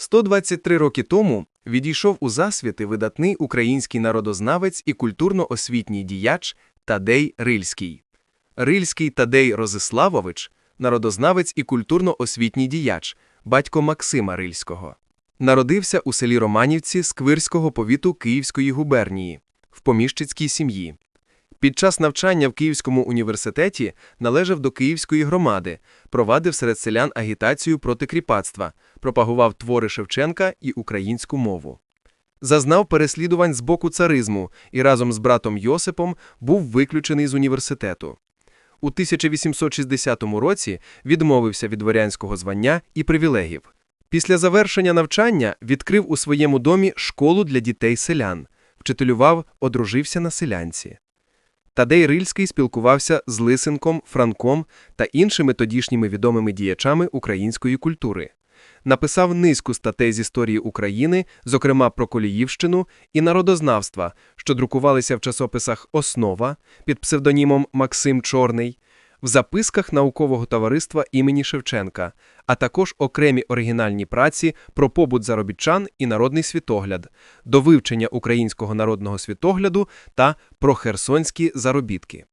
123 роки тому відійшов у засвіти видатний український народознавець і культурно-освітній діяч Тадей Рильський. Рильський Тадей Розиславович – народознавець і культурно-освітній діяч, батько Максима Рильського. Народився у селі Романівці Сквирського повіту Київської губернії в поміщицькій сім'ї. Під час навчання в Київському університеті належав до Київської громади, провадив серед селян агітацію проти кріпацтва, пропагував твори Шевченка і українську мову. Зазнав переслідувань з боку царизму і разом з братом Йосипом був виключений з університету. У 1860 році відмовився від дворянського звання і привілегів. Після завершення навчання відкрив у своєму домі школу для дітей селян, вчителював, одружився на селянці. Тадей Рильський спілкувався з Лисенком, Франком та іншими тодішніми відомими діячами української культури. Написав низку статей з історії України, зокрема про Коліївщину і народознавства, що друкувалися в часописах Основа під псевдонімом Максим Чорний, в записках наукового товариства імені Шевченка, а також окремі оригінальні праці про побут заробітчан і народний світогляд, до вивчення українського народного світогляду та про херсонські заробітки.